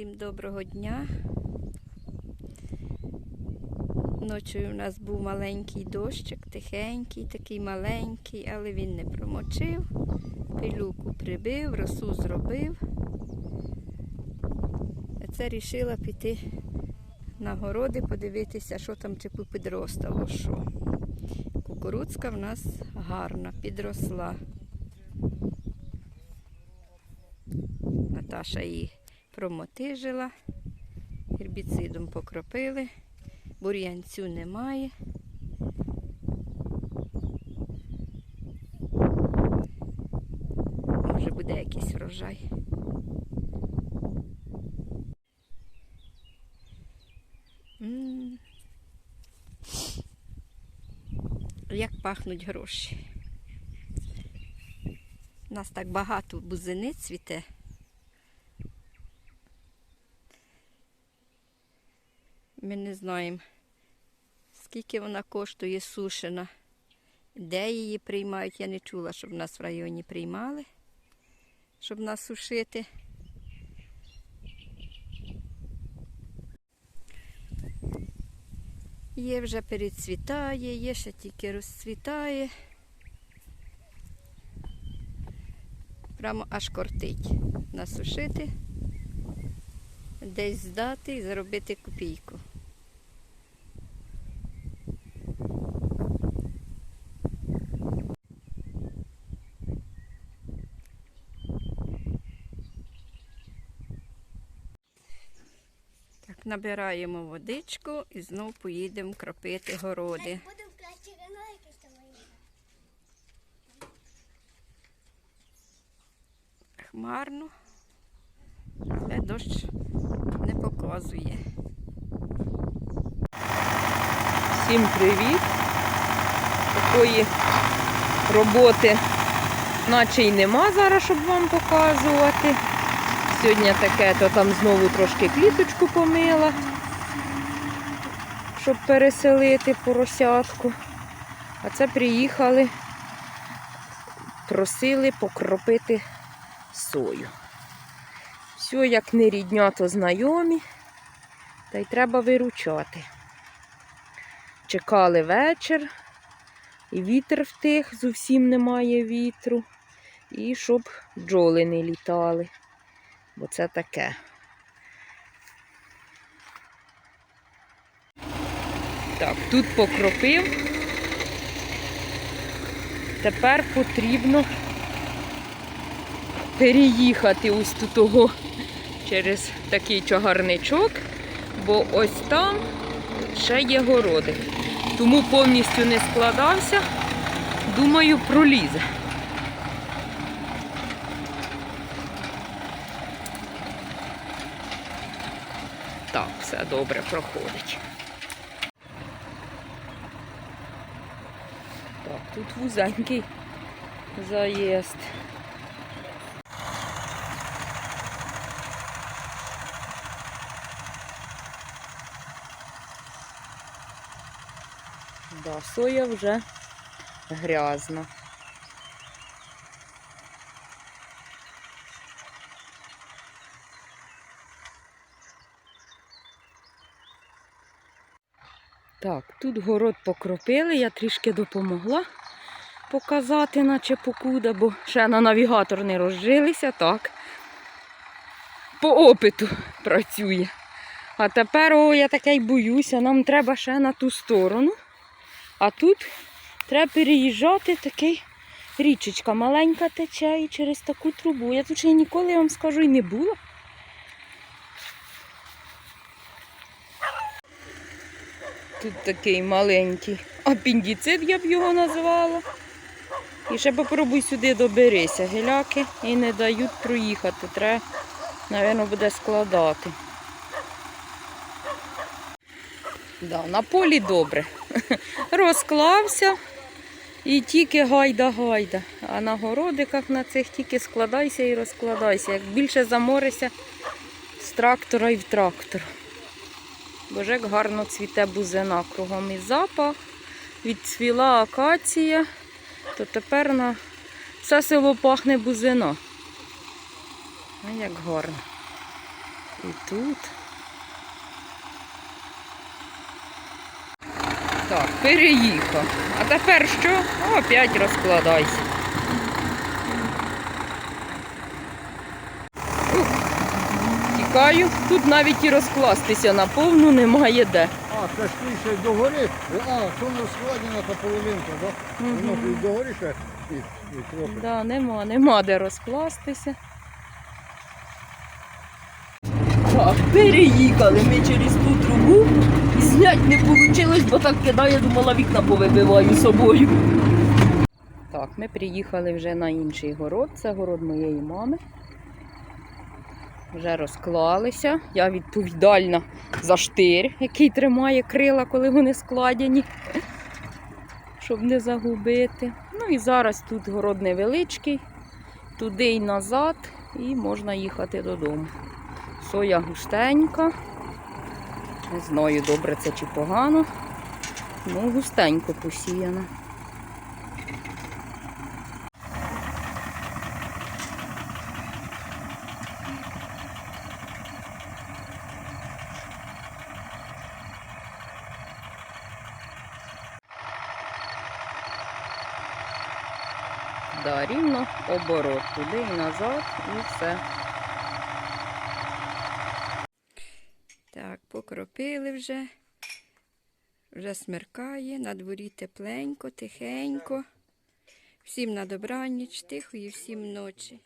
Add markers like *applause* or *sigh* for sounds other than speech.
Всім доброго дня. Ночі у нас був маленький дощик, тихенький, такий маленький, але він не промочив. Пилюку прибив, росу зробив. А це рішила піти на городи, подивитися, що там чи підростало що. Кукурудзка в нас гарна, підросла. Наташа її промотижила, гербіцидом покропили, бур'янцю немає. Може буде якийсь врожай. Як пахнуть гроші. У нас так багато бузини цвіте. Ми не знаємо, скільки вона коштує сушена, де її приймають. Я не чула, щоб нас в районі приймали, щоб нас сушити. Є вже перецвітає, є ще тільки розцвітає. Прямо аж кортить насушити, десь здати і заробити копійку. Набираємо водичку і знов поїдемо кропити городи. Буде в краще. Хмарно, але дощ не показує. Всім привіт! Такої роботи наче й нема зараз, щоб вам показувати. Сьогодні таке, то там знову трошки кліточку помила, щоб переселити поросятку. А це приїхали, просили покропити сою. Все, як не рідня, то знайомі, та й треба виручати. Чекали вечір, і вітер втих, зовсім немає вітру. І щоб бджоли не літали. Бо це таке. Так, тут покропив. Тепер потрібно переїхати ось тут того через такий чагарничок, бо ось там ще є городик. Тому повністю не складався. Думаю, пролізе. Так, все добре проходить. Так, тут вузенький заїзд. Да, соя вже грязна. Так, тут город покропили, я трішки допомогла показати, наче покуда, бо ще на навігатор не розжилися, так. По опиту працює. А тепер, о, я таке й боюся, нам треба ще на ту сторону. А тут треба переїжджати такий річечка маленька тече і через таку трубу. Я тут ще ніколи я вам скажу і не була. Тут такий маленький апендицит, я б його назвала. І ще попробуй сюди доберися. Геляки і не дають проїхати. Треба, мабуть, буде складати. Да, на полі добре. *laughs* Розклався і тільки гайда-гайда. А на городиках на цих тільки складайся і розкладайся. Як більше заморися з трактора і в трактор. Боже, як гарно цвіте бузина кругом і запах. Відцвіла акація, то тепер на все село пахне бузина. А як гарно. І тут. Так, переїхав. А тепер що? Опять розкладайся. Тікаю. Тут навіть і розкластися на повну немає де. А, це ж ще догори. А, то не складена та половинка, так? Воно ж і догори ще і, і трохи. Да, нема, нема де розкластися. Так, переїхали ми через ту трубу і знять не вийшло, бо так кидає, думала, вікна повибиваю собою. Так, ми приїхали вже на інший город. Це город моєї мами. Вже розклалися. Я відповідальна за штир, який тримає крила, коли вони складені, щоб не загубити. Ну і зараз тут город невеличкий, туди й назад, і можна їхати додому. Соя густенька. Не знаю, добре це чи погано. Ну, густенько посіяна. Да, рівно оборот туди і назад, і все. Так, покропили вже. Вже смеркає, на дворі тепленько, тихенько. Всім на добраніч, тихої, всім ночі.